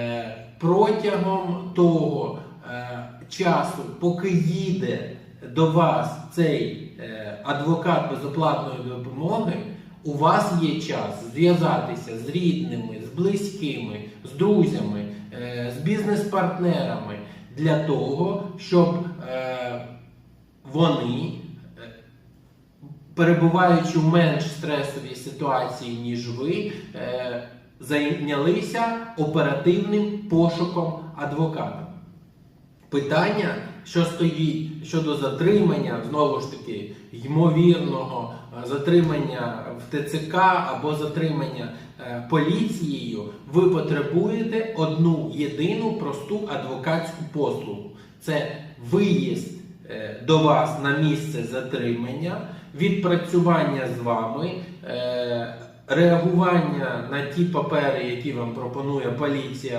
Е, Протягом того е, часу, поки їде до вас цей е, адвокат безоплатної допомоги, у вас є час зв'язатися з рідними, з близькими, з друзями, з бізнес-партнерами для того, щоб вони, перебуваючи в менш стресовій ситуації, ніж ви, зайнялися оперативним пошуком адвоката. Питання, що стоїть щодо затримання, знову ж таки, ймовірного е, затримання в ТЦК або затримання е, поліцією, ви потребуєте одну єдину просту адвокатську послугу. Це виїзд е, до вас на місце затримання, відпрацювання з вами. Реагування на ті папери, які вам пропонує поліція